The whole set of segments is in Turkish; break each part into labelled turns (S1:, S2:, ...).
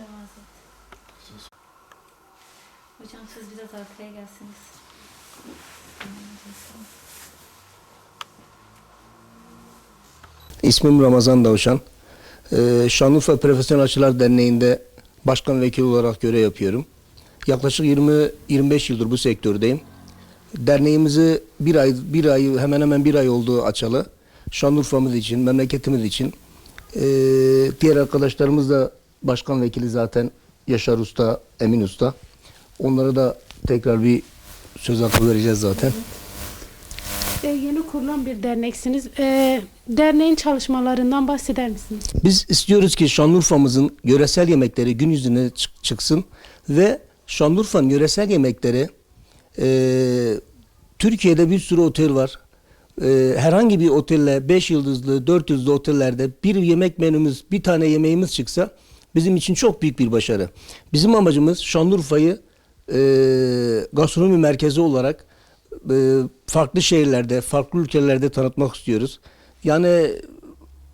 S1: Mütevazı. Hocam siz biraz arkaya gelsiniz.
S2: İsmim Ramazan Davuşan. Ee, Şanlıurfa Profesyonel Aşçılar Derneği'nde başkan vekili olarak görev yapıyorum. Yaklaşık 20-25 yıldır bu sektördeyim. Derneğimizi bir ay, bir ay hemen hemen bir ay oldu açalı. Şanlıurfa'mız için, memleketimiz için. Ee, diğer arkadaşlarımız da başkan vekili zaten Yaşar Usta, Emin Usta. Onlara da tekrar bir söz hakkı vereceğiz zaten.
S3: E, yeni kurulan bir derneksiniz. E, derneğin çalışmalarından bahseder misiniz?
S2: Biz istiyoruz ki Şanlıurfa'mızın yöresel yemekleri gün yüzüne çık- çıksın ve Şanlıurfa'nın yöresel yemekleri e, Türkiye'de bir sürü otel var. E, herhangi bir otelle 5 yıldızlı, 4 yıldızlı otellerde bir yemek menümüz, bir tane yemeğimiz çıksa bizim için çok büyük bir başarı. Bizim amacımız Şanlıurfa'yı e, gastronomi merkezi olarak e, farklı şehirlerde, farklı ülkelerde tanıtmak istiyoruz. Yani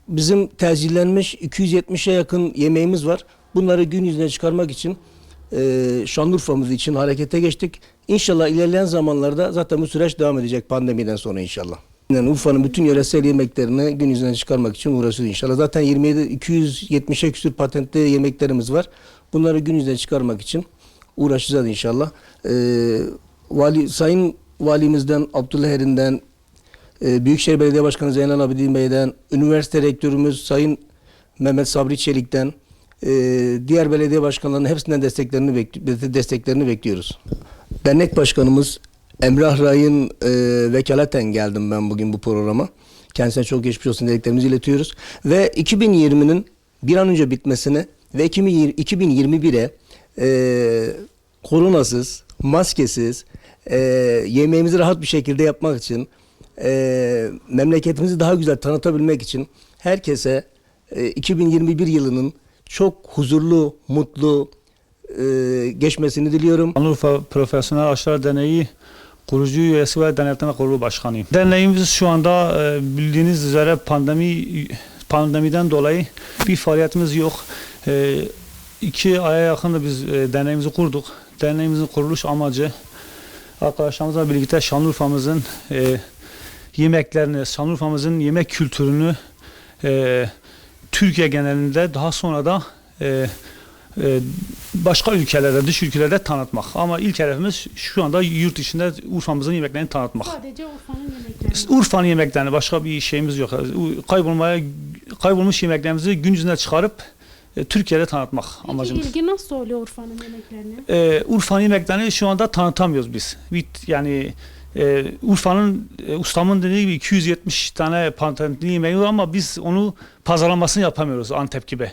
S2: bizim tercihlenmiş 270'e yakın yemeğimiz var. Bunları gün yüzüne çıkarmak için e, Şanlıurfa'mız için harekete geçtik. İnşallah ilerleyen zamanlarda zaten bu süreç devam edecek pandemiden sonra inşallah. Yani Urfa'nın bütün yöresel yemeklerini gün yüzüne çıkarmak için uğraşıyoruz inşallah. Zaten 27 270'e küsur patentli yemeklerimiz var. Bunları gün yüzüne çıkarmak için uğraşacağız inşallah. E, vali Sayın Valimizden Abdullah Erin'den ee, Büyükşehir Belediye Başkanı Zeynel Abidin Bey'den, üniversite rektörümüz Sayın Mehmet Sabri Çelik'ten, e, diğer belediye başkanlarının hepsinden desteklerini bekli- desteklerini bekliyoruz. Dernek başkanımız Emrah Ray'ın e, vekaleten geldim ben bugün bu programa. Kendisine çok geçmiş olsun dileklerimizi iletiyoruz. Ve 2020'nin bir an önce bitmesini ve 2020 2021'e e, koronasız, maskesiz, e, yemeğimizi rahat bir şekilde yapmak için, e, memleketimizi daha güzel tanıtabilmek için herkese e, 2021 yılının çok huzurlu, mutlu e, geçmesini diliyorum.
S4: Şanlıurfa Profesyonel Aşçılar Derneği kurucu üyesi ve denetleme kurulu başkanıyım. Derneğimiz şu anda e, bildiğiniz üzere pandemi pandemiden dolayı bir faaliyetimiz yok. E, iki aya yakın da biz e, derneğimizi kurduk. Derneğimizin kuruluş amacı arkadaşlarımızla birlikte Şanlıurfa'mızın yemeklerini, Şanlıurfa'mızın yemek kültürünü Türkiye genelinde daha sonra da başka ülkelerde, dış ülkelerde tanıtmak. Ama ilk hedefimiz şu anda yurt içinde Urfa'mızın yemeklerini tanıtmak.
S3: Sadece Urfa'nın yemekleri.
S4: Urfa'nın yemeklerini başka bir şeyimiz yok. Kaybolmaya kaybolmuş yemeklerimizi gün yüzüne çıkarıp e, Türkiye'de tanıtmak
S3: Peki
S4: amacımız.
S3: ilgi nasıl oluyor Urfa'nın yemeklerine?
S4: E, Urfa'nın yemeklerini şu anda tanıtamıyoruz biz. Bit- Yani e, Urfa'nın e, ustamın dediği gibi 270 tane patentli yemeği var ama biz onu pazarlamasını yapamıyoruz Antep gibi.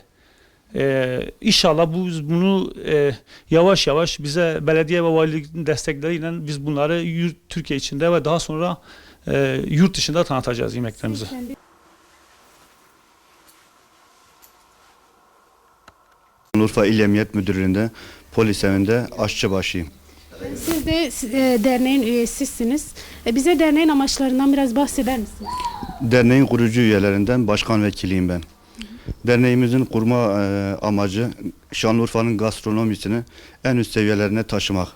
S4: E, inşallah bu bunu e, yavaş yavaş bize belediye ve valiliğin destekleriyle biz bunları yurt, Türkiye içinde ve daha sonra e, yurt dışında tanıtacağız yemeklerimizi.
S5: Urfa İl Emniyet Müdürlüğü'nde polis evinde aşçı başıyım.
S3: Siz de e, derneğin üyesisiniz. E, bize derneğin amaçlarından biraz bahseder misiniz?
S5: Derneğin kurucu üyelerinden başkan vekiliyim ben. Derneğimizin kurma e, amacı Şanlıurfa'nın gastronomisini en üst seviyelerine taşımak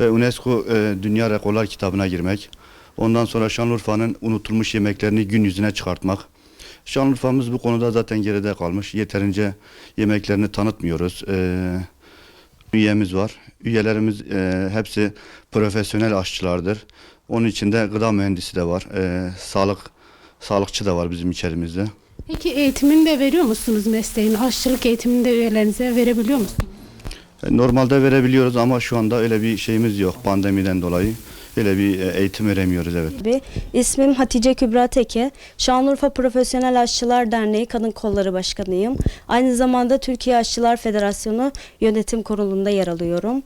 S5: ve UNESCO e, Dünya Rekorlar kitabına girmek. Ondan sonra Şanlıurfa'nın unutulmuş yemeklerini gün yüzüne çıkartmak. Şanlıurfa'mız bu konuda zaten geride kalmış. Yeterince yemeklerini tanıtmıyoruz. E, üyemiz var. Üyelerimiz e, hepsi profesyonel aşçılardır. Onun içinde gıda mühendisi de var. E, sağlık sağlıkçı da var bizim içerimizde.
S3: Peki eğitimini de veriyor musunuz mesleğin? Aşçılık eğitimini de üyelerinize verebiliyor musunuz?
S5: E, Normalde verebiliyoruz ama şu anda öyle bir şeyimiz yok pandemiden dolayı. Öyle bir e, eğitim veremiyoruz evet.
S6: gibi. İsmim Hatice Kübra Teke. Şanlıurfa Profesyonel Aşçılar Derneği Kadın Kolları Başkanıyım. Aynı zamanda Türkiye Aşçılar Federasyonu Yönetim Kurulu'nda yer alıyorum.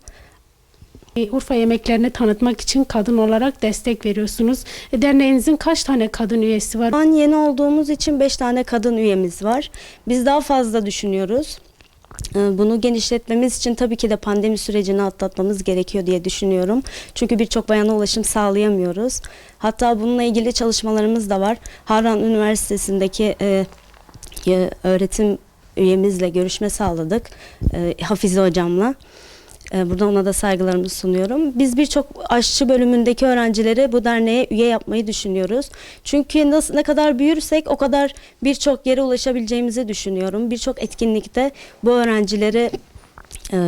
S3: E, Urfa yemeklerini tanıtmak için kadın olarak destek veriyorsunuz. E, derneğinizin kaç tane kadın üyesi var?
S6: An yeni olduğumuz için 5 tane kadın üyemiz var. Biz daha fazla düşünüyoruz. Ee, Bunu genişletmemiz için tabii ki de pandemi sürecini atlatmamız gerekiyor diye düşünüyorum. Çünkü birçok bayana ulaşım sağlayamıyoruz. Hatta bununla ilgili çalışmalarımız da var. Harran Üniversitesi'ndeki e, öğretim üyemizle görüşme sağladık. E, Hafize hocamla. E, Buradan ona da saygılarımı sunuyorum. Biz birçok aşçı bölümündeki öğrencileri bu derneğe üye yapmayı düşünüyoruz. Çünkü nasıl ne kadar büyürsek o kadar birçok yere ulaşabileceğimizi düşünüyorum. Birçok etkinlikte bu öğrencileri e,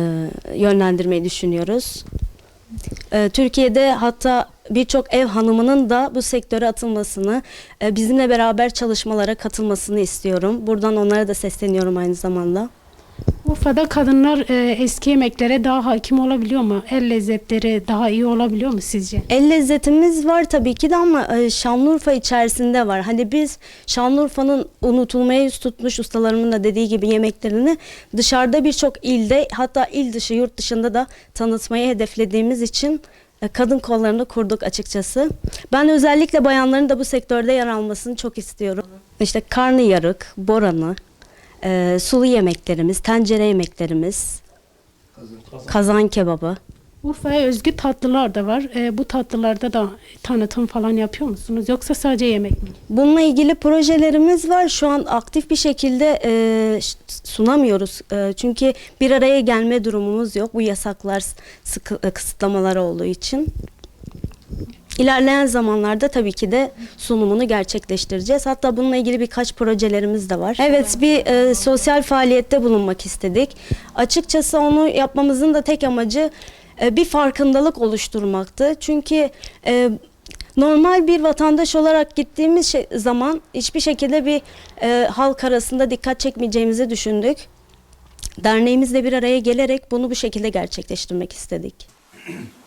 S6: yönlendirmeyi düşünüyoruz. E, Türkiye'de hatta birçok ev hanımının da bu sektöre atılmasını, e, bizimle beraber çalışmalara katılmasını istiyorum. Buradan onlara da sesleniyorum aynı zamanda.
S3: Urfa'da kadınlar e, eski yemeklere daha hakim olabiliyor mu? El lezzetleri daha iyi olabiliyor mu sizce?
S6: El lezzetimiz var tabii ki de ama e, Şanlıurfa içerisinde var. Hani biz Şanlıurfa'nın unutulmaya yüz tutmuş ustalarımın da dediği gibi yemeklerini dışarıda birçok ilde hatta il dışı yurt dışında da tanıtmayı hedeflediğimiz için e, kadın kollarını kurduk açıkçası. Ben özellikle bayanların da bu sektörde yer almasını çok istiyorum. İşte karnıyarık, boranı, e, sulu yemeklerimiz, tencere yemeklerimiz, kazan kebabı.
S3: Urfa'ya özgü tatlılar da var. E, bu tatlılarda da tanıtım falan yapıyor musunuz? Yoksa sadece yemek mi?
S6: Bununla ilgili projelerimiz var. Şu an aktif bir şekilde e, sunamıyoruz. E, çünkü bir araya gelme durumumuz yok. Bu yasaklar, sıkı, kısıtlamalar olduğu için. İlerleyen zamanlarda tabii ki de sunumunu gerçekleştireceğiz. Hatta bununla ilgili birkaç projelerimiz de var. Evet bir e, sosyal faaliyette bulunmak istedik. Açıkçası onu yapmamızın da tek amacı e, bir farkındalık oluşturmaktı. Çünkü e, normal bir vatandaş olarak gittiğimiz şey- zaman hiçbir şekilde bir e, halk arasında dikkat çekmeyeceğimizi düşündük. Derneğimizle bir araya gelerek bunu bu şekilde gerçekleştirmek istedik.